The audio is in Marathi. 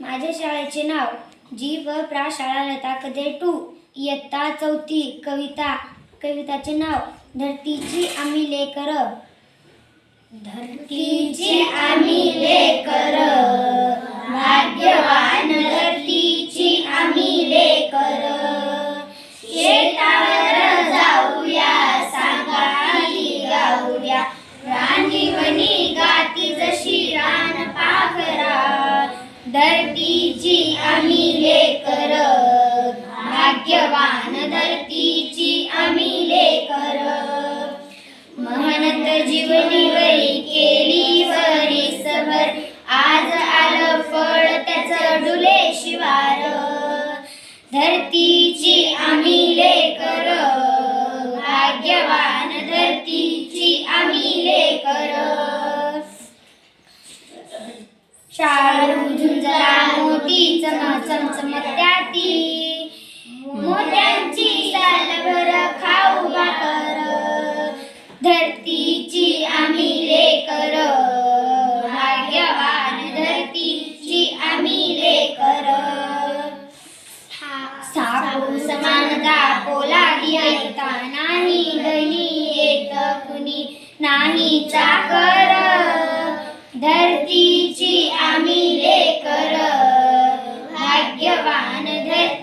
माझ्या शाळेचे नाव जी व प्रा शाळा लता कदे टू? इयत्ता चौथी कविता. कविताचे नाव धरतीची आम्ही लेकर. धरतीची धरतीची आम्ही लेकर भाग्यवान धरतीची आम्ही लेकर महनत जीवनीवरी केली वरी सबर आज आलं फळ त्याचं डुले शिवार. धरतीची आम्ही लेकर भाग्यवान धरतीची आम्ही लेकर झुंजला मोती चमचमत्याती. मोत्यांची सालभर खाऊ भाकर. धरतीची आम्ही लेकर. भाग्यवान धरतीची आम्ही लेकर. साबू समानता पोलादी ऐकता नाही गणी येत कुणी नाही चाकर. மனதில்